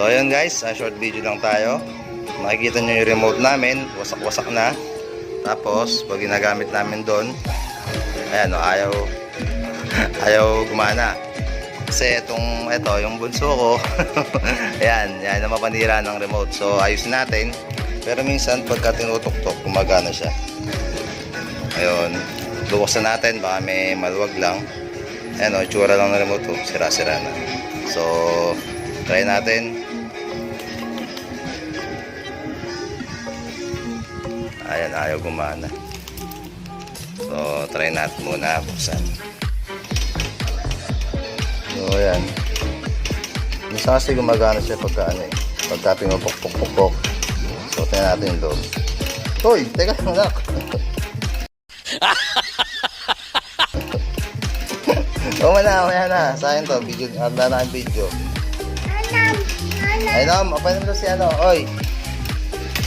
So ayun guys, a short video lang tayo. Makikita nyo yung remote namin, wasak-wasak na. Tapos, pag ginagamit namin doon, ayan o, ayaw, ayaw gumana. Kasi itong, ito, yung bunso ko, ayan, yan na mapanira ng remote. So ayusin natin. Pero minsan, pagka tinutok-tok, gumagana siya. Ayun, buksan natin, baka may maluwag lang. Ayan o, tsura lang ng remote ko, sira-sira na. So, try natin. Ayan, ayaw gumana. So, try natin muna buksan. So, ayan. Minsan kasi gumagana siya pagka ano eh. Pagka pinupok-pok-pok-pok. So, try natin yung loob. Hoy, teka lang anak. Oo na, mamaya na. Sa akin to, video, handa na ang video. Ay, Nam, apa naman si ano? Oy!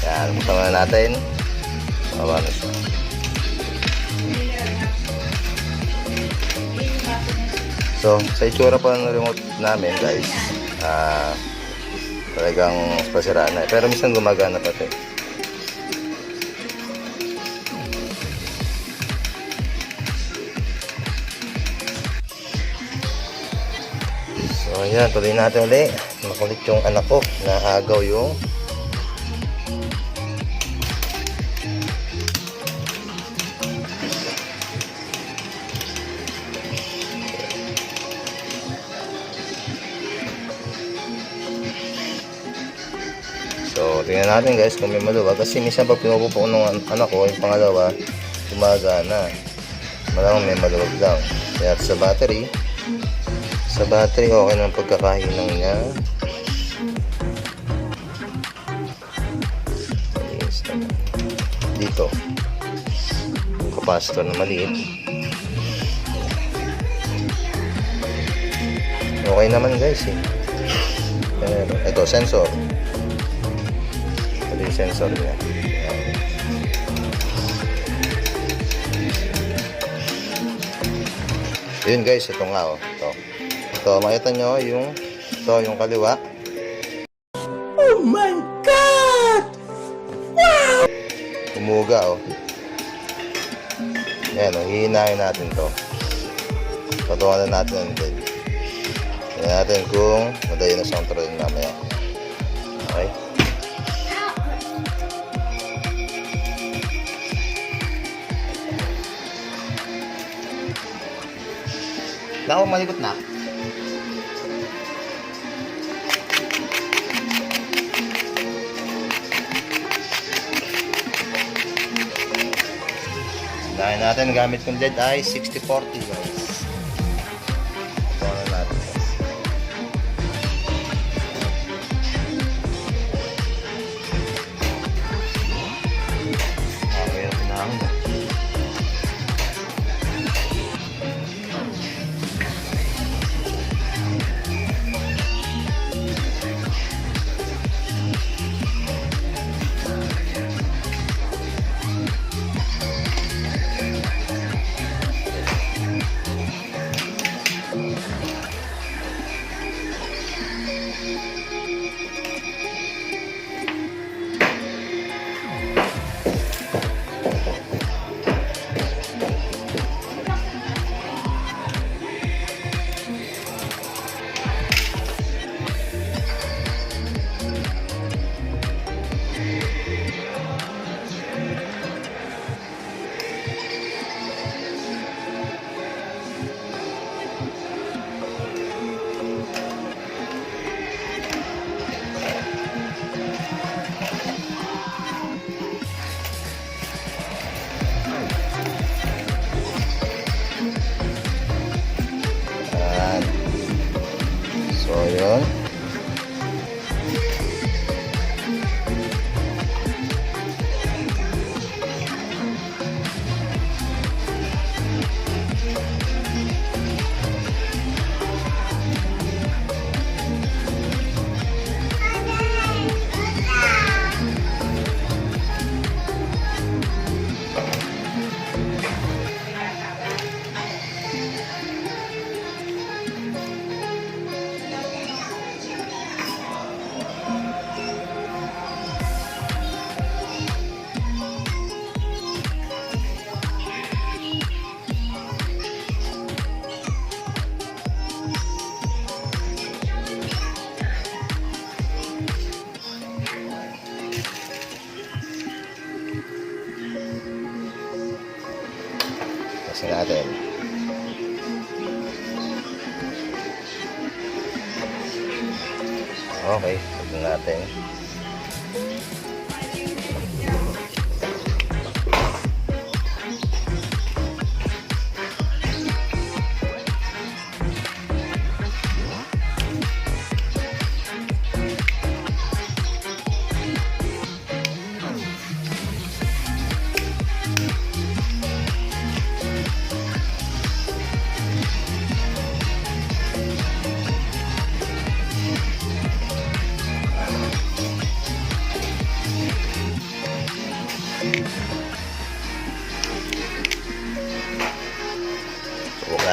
Yan, buksan muna natin. Siya. So, sa itsura pa ng remote namin, guys, ah, talagang pasiraan na. Pero minsan gumagana pati. So, ayan, tuloy natin ulit. Makulit yung anak ko na agaw yung tingnan natin guys kung may maluwag. Kasi minsan pag pinupupo ng an- anak ko, yung pangalawa, gumagana. Malamang may maluwag lang. Kaya sa battery, sa battery, okay naman pagkakahinang niya. Dito. Yung capacitor na maliit. Okay naman guys eh. Pero, ito, sensor. Sensor niya. Ayan. Yun guys, ito nga oh. Ito. Ito, makita nyo yung ito, yung kaliwa. Oh my God! Wow! Umuga oh. Yan oh, hihinahin natin to. Patuwanan natin ang dead. Tingnan natin kung madali na siyang tuloy mamaya. Okay? Dako malikot na. Dahil natin, gamit kong LED ay 6040 guys. Ayun. Natin. Okay, tignan natin.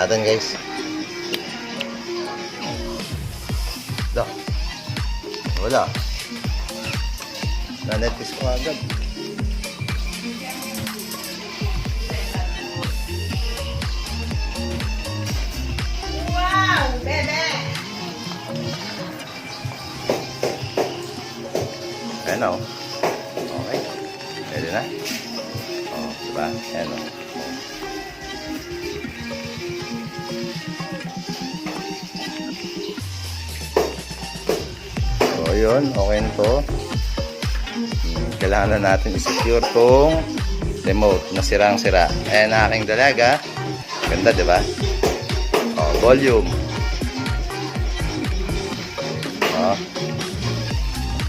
Natin guys. Da. Wala. Na-netis ko agad. Wow, bebe. Ayan oh. Okay. Pwede na. Oh, diba? Ayan oh. Yun. Okay na to. Kailangan na natin i-secure tong remote na sirang-sira. Ayan ang aking dalaga. Ganda, di ba? Oh, volume. Oh.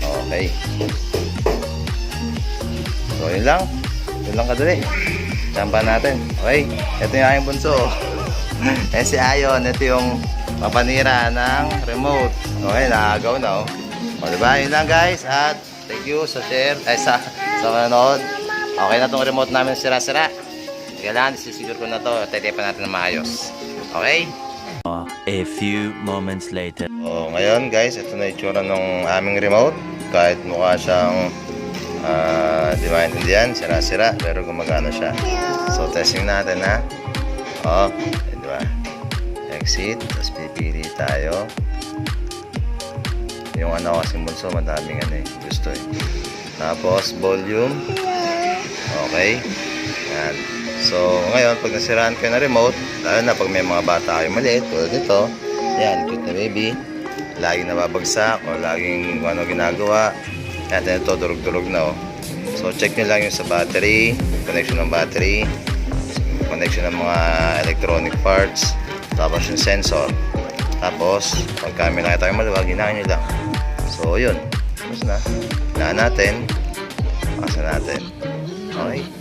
Okay. So, yun lang. Yun lang kadali. Sampa natin. Okay. Ito yung aking bunso. Ayan si Ayon. Ito yung mapanira ng remote. Okay, nakagaw na oh. O, diba? Yun lang guys. At thank you sa share. Ay, sa, sa manonood. Okay na tong remote namin sira-sira. Kailangan, isisigure ko na to. Titipan natin na maayos. Okay? A few moments later. So, ngayon guys, ito na itsura ng aming remote. Kahit mukha siyang ah, di maintindihan, sira-sira, pero gumagana siya. So, testing natin ha. O, eh, di ba? Exit, tapos pipili tayo. Yung ano kasi bunso, madaming ano eh, gusto eh. Tapos, volume. Okay. Yan. So, ngayon, pag nasiraan kayo na remote, lalo na pag may mga bata kayo maliit, tulad nito, yan, cute na baby, laging nababagsak o laging ano ginagawa, yan, ito, durug-durug na oh. So, check nyo lang yung sa battery, connection ng battery, connection ng mga electronic parts, tapos yung sensor. Tapos, pagka may nakita kayo maluwag, hinahin nyo lang. So, yun. Tapos na. Hinahan natin. Pasa natin. Okay.